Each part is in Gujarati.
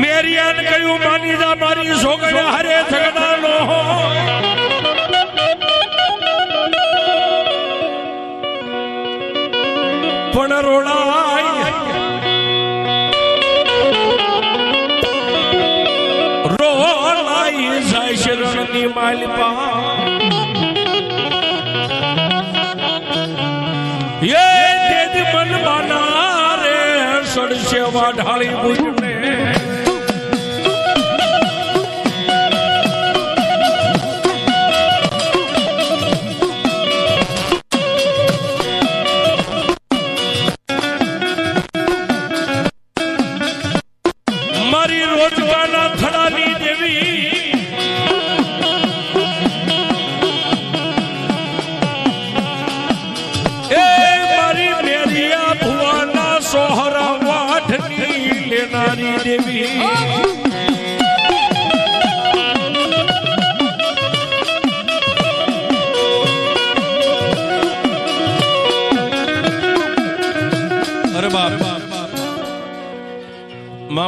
મેરિયાને કહ્યું માની જા મારી છોકરી હારે ઝઘડા નો પણ રોડાય રોલાઈ જાય શરણની માલિપા. સડશે વાઢાળી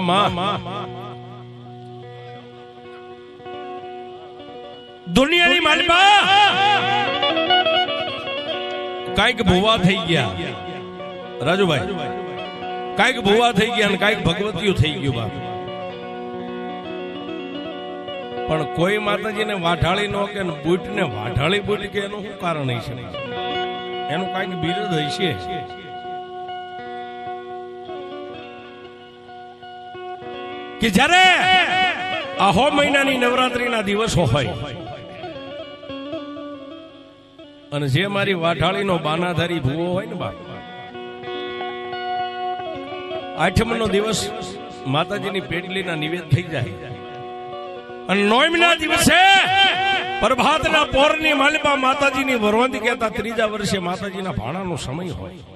મામા દુનિયાની માલિકા. કાંઈક ભૂવા થઈ ગયા. રાજુભાઈ, કાંઈક ભૂવા થઈ ગયા અને કાંઈક ભગવતીઓ થઈ ગયું બાપ. પણ કોઈ માતાજીને વાઢાળી નો કે બુટને વાઢાળી બૂટ કે એનું શું કારણ હશે? એનું કાંઈક બિરુદ હશે? કે જ્યારે આહો મહિનાની નવરાત્રીના દિવસો હોય, અને જે મારી વાઢાળીનો બાનાધારી ભૂવો હોય ને બાપ, આઠમનો દિવસ માતાજીની પેટલીના નિવેદ થઈ જાય. અને નોમના દિવસે પ્રભાતના પોરની માલિપા માતાજીની વરવંતી કહેતા ત્રીજા વર્ષે માતાજીના ભાણાનો સમય હોય.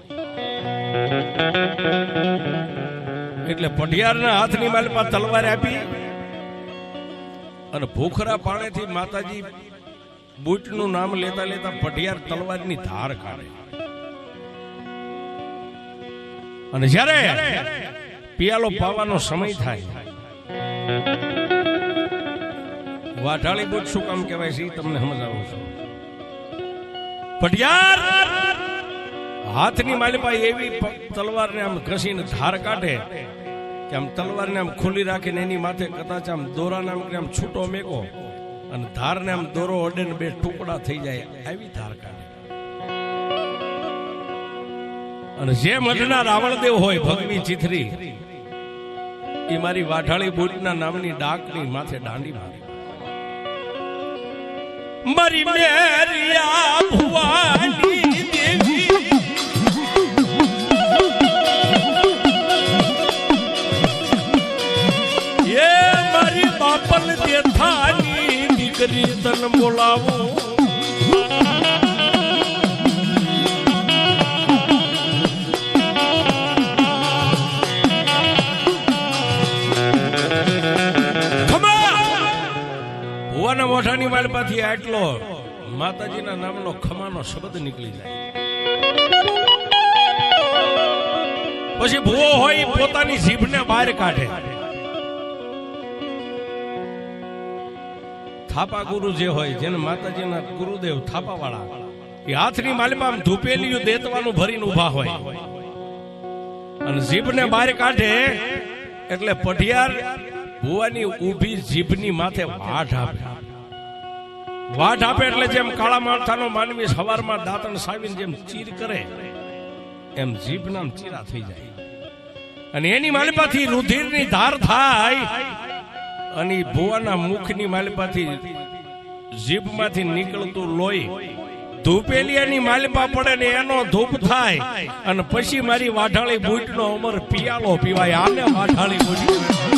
એટલે પઢિયારના હાથની માલમાં તલવાર આપી અને ભૂખરા પાણીથી માતાજી બુટનું નામ લેતા લેતા પઢિયાર તલવારની ધાર કાઢે. અને જ્યારે પિયાલો પાવાનો સમય થાય, વાઢાળી બુટ શું કામ કહેવાય છે તમને સમજાવું છું. પઢિયાર હાથની માલિપા એવી તલવારને આમ ઘસીને ધાર કાઢે કે આમ તલવારને આમ ખુલ્લી રાખીને એની માથે કદાચ આમ દોરાને આમ આમ છૂટો મેકો અને ધારને આમ દોરો અડે ને બે ટુકડા થઈ જાય આવી ધાર કાઢે. અને જે મઢના રાવણદેવ હોય ભગવી ચિથરી, એ મારી વાઢાળી બુટના નામની ડાકની માથે દાંડી મારી. મારી મેરિયા ભુવાની દીકરી તન બોલાવું. ભુવાના મોઢાની વાલપાથી આટલો માતાજીના નામનો ખમાનો શબ્દ નીકળી જાય. પછી ભૂવો હોય પોતાની જીભને બહાર કાઢે. થાપા ગુરુ જે હોય, જેને માતાજીના ગુરુદેવ થાપા વાળા એ હાથની માલિપા ધૂપેલીયું દેતવાનું ભરીને ઊભા હોય. અને જીભને બહાર કાઢે એટલે પઢિયાર ભુવાની ઊભી જીભની માથે વાઢ આપે. વાઢ આપે એટલે જેમ કાળા માથાનો માનવી સવારમાં દાંતણ સાવીને જેમ ચીર કરે, એમ જીભના ચીરા થઈ જાય. અને એની માલિપાથી રુધિરની ધાર થાય અને ભુવાના મુખની માલિપાથી જીભમાંથી નીકળતું લોહી ધૂપેલિયાની માલિપા પડે ને એનો ધૂપ થાય. અને પછી મારી વાઢાળી બૂટનો અમર પિયાલો પીવાય. આને વાઢાળી બૂટ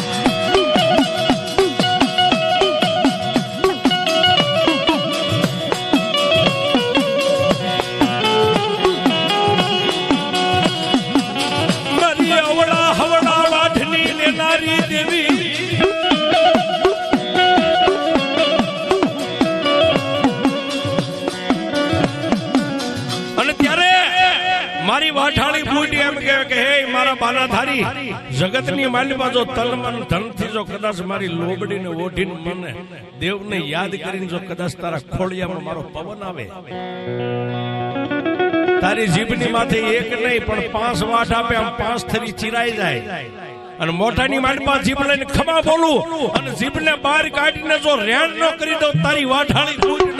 બુટી એમ કે, હે મારા બાનાધારી જગતની માલિમાં જો તન ધનથી જો કદાચ મારી લોબડીને ઓઢીને મને દેવને યાદ કરીને જો કદાચ તારા ખોળિયામાં મારો પવન આવે તારી જીભની માથે એક નહીં, પણ પાંચ વાટ આપે, આમ પાંચ થરી ચિરાઈ જાય અને મોઢાની માલિમાં જીભ લઈને ખમા બોલું, અને જીભને બહાર કાઢીને જો રેણ ન કરી દઉં, તારી વાઢાળી!